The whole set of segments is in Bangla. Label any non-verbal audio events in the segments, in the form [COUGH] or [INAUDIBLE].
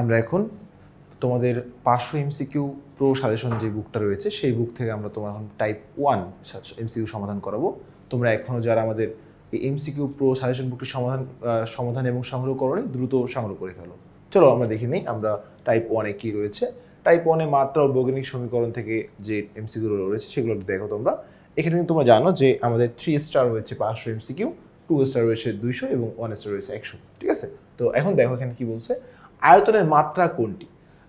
আমরা এখন তোমাদের পাঁচশো এমসিকিউ প্রো সাজেশন যে বুকটা রয়েছে, সেই বুক থেকে আমরা তোমার এখন টাইপ ওয়ান এমসিকিউ সমাধান করাবো। তোমরা এখনও যারা আমাদের এই এমসিকিউ প্রো সাজেশন বুকটি সমাধান সমাধান এবং সংগ্রহ করনি, দ্রুত সংগ্রহ করে ফেলো। চলো আমরা দেখে নিই আমরা টাইপ ওয়ানে কী রয়েছে। টাইপ ওয়ানে মাত্রা ও বৈজ্ঞানিক সমীকরণ থেকে যে এমসিকিউগুলো রয়েছে, সেগুলো দেখো তোমরা। এখানে কিন্তু তোমরা জানো যে আমাদের থ্রি স্টার রয়েছে পাঁচশো এমসিকিউ টু স্টার রয়েছে দুইশো এবং ওয়ান স্টার রয়েছে একশো। ঠিক আছে? তো এখন দেখো এখানে কি বলছে। আয়তনের মাত্রা কোনটি?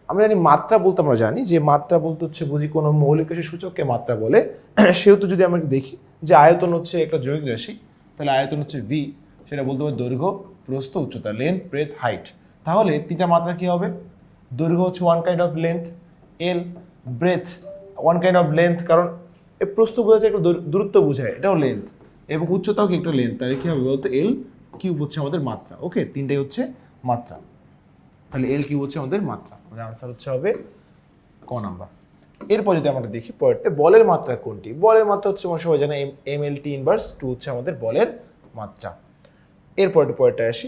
আমরা জানি মাত্রা বলতে আমরা জানি যে মাত্রা বলতে হচ্ছে বুঝি কোনো মৌলিক রাশির সূচককে মাত্রা বলে। সেহেতু যদি আমরা দেখি যে আয়তন হচ্ছে একটা যৌগিক রাশি, তাহলে আয়তন হচ্ছে ভি সেটা বলতে হবে দৈর্ঘ্য, প্রস্থ, উচ্চতা লেন্থ ব্রেথ হাইট তাহলে তিনটা মাত্রা কি হবে? দৈর্ঘ্য হচ্ছে one kind of length L breadth one kind of length কারণ এই প্রস্থ বোঝাচ্ছে একটা দূর- দূরত্ব বোঝায়, এটাও লেন্থ এবং উচ্চতাও কি একটা লেন্থ তাহলে কী হবে বলতো? এল কিউব হচ্ছে আমাদের মাত্রা। ওকে তিনটাই হচ্ছে মাত্রা। তাহলে এল কিউব হচ্ছে আমাদের মাত্রা? আমাদের আনসার হচ্ছে হবে ক নাম্বার এরপর যদি আমরা দেখি পরেরটা, বলের মাত্রা কোনটি? বলের মাত্রা হচ্ছে আমরা সবাই জানি M L T inverse two হচ্ছে আমাদের বলের মাত্রা। এরপর পরেরটা আসি।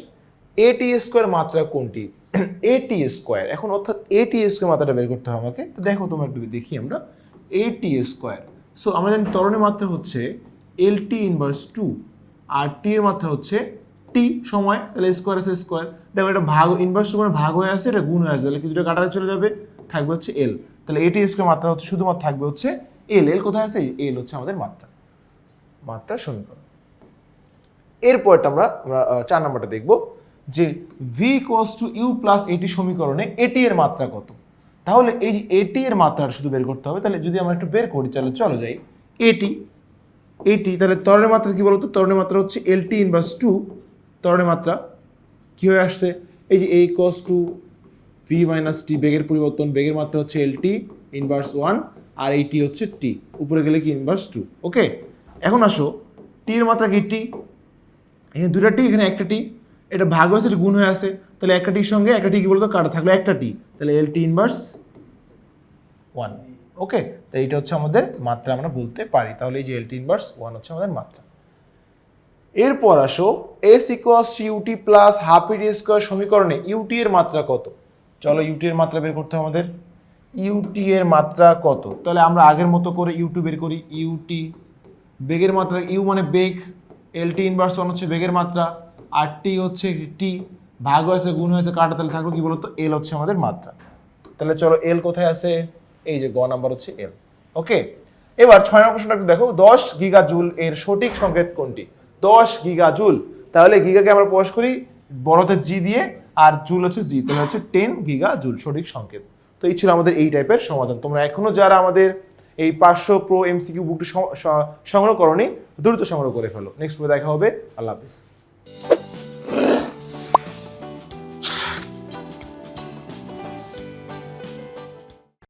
এটি স্কোয়ার মাত্রা কোনটি? [CLEARS THROAT] এটি স্কোয়ার এখন অর্থাৎ এটি স্কোয়ার মাত্রাটা বের করতে হবে আমাকে। তো দেখো তোমরা একটু দেখি আমরা। এটি স্কোয়ার সো আমরা জানি ত্বরণের মাত্রা হচ্ছে এল টি ইনভার্স টু আর টি এর মাত্রা হচ্ছে টি সময় তাহলে স্কোয়ার আছে স্কোয়ার দেখো এটা ভাগ ইনভার্স সময় ভাগ হয়ে আসছে, এটা গুণ হয়ে আসছে। তাহলে কিছুটা কাটারে চলে যাবে? থাকবে হচ্ছে এল তাহলে এটি স্কোয়ার মাত্রা হচ্ছে শুধুমাত্র থাকবে হচ্ছে এল এল কোথায় আছে? এল হচ্ছে আমাদের মাত্রা। মাত্রার সমীকরণ। এরপরটা আমরা আমরা চার নম্বরটা দেখব যে V cos two U plus এটি সমীকরণে এটি এর মাত্রা কত? তাহলে এই যে এটি এর মাত্রাটা শুধু বের করতে হবে, তাহলে যদি আমরা একটু বের করি, তাহলে চলো যাই। এটি এটি তাহলে তরণের মাত্রা কি বলতো? তরণের মাত্রা হচ্ছে এল টি ইনভার্স টু ত্বরণের মাত্রা কী হয়ে আসছে? এই যে এই cause two V minus T বেগের পরিবর্তন, বেগের মাত্রা হচ্ছে এল টি ইনভার্স ওয়ান আর এই টি হচ্ছে টি উপরে গেলে কি ইনভার্স টু ওকে এখন আসো টির মাত্রা কি টি এখানে দুটা টি এখানে একটা টি এটা ভাগ হয়েছে, এটা গুণ হয়ে আছে। তাহলে একটা টির সঙ্গে একটা টি কি বলতো? কাটা থাকল একটা টি তাহলে এল টি ইনভার্স ওয়ান ওকে তো এইটা হচ্ছে আমাদের মাত্রা, আমরা বলতে পারি। তাহলে এই যে এল টি ইনভার্স ওয়ান হচ্ছে আমাদের মাত্রা। এরপর আসো S equals ut plus half at square সমীকরণে ইউটি এর মাত্রা কত? চলো ইউটি এর মাত্রা বের করতে হবে আমাদের। ইউটি এর মাত্রা কত? তাহলে আমরা আগের মতো করে ইউটি বের করি। ইউটি বেগের মাত্রা ইউ মানে বেগ এল টি ইনভার্স ওয়ান হচ্ছে বেগের মাত্রা, আর টি হচ্ছে টি ভাগ হয়েছে, গুণ হয়েছে, কাটা তাহলে থাকল কি বলতো? এল হচ্ছে আমাদের মাত্রা। তাহলে চলো এল কোথায় আছে? এই যে গ নাম্বার হচ্ছে এল ওকে এবার ছয় নম্বর প্রশ্নটা একটু দেখো। দশ গিগা জুল এর সঠিক সংকেত কোনটি? দশ গিগা জুল। তাহলে গিগাকে আমরা প্রকাশ করি বড়তে জি দিয়ে, আর জুল হচ্ছে জি তাহলে হচ্ছে টেন গিগা জুল, সঠিক সংকেত। তো এই ছিল আমাদের এই টাইপের সমাধান। তোমরা এখনও যারা আমাদের এই পাঁচশো প্রো এমসিকিউ বুকটি সংগ্রহ করনি, দ্রুত সংগ্রহ করে ফেলো। নেক্সট দেখা হবে। আল্লাহ হাফিজ।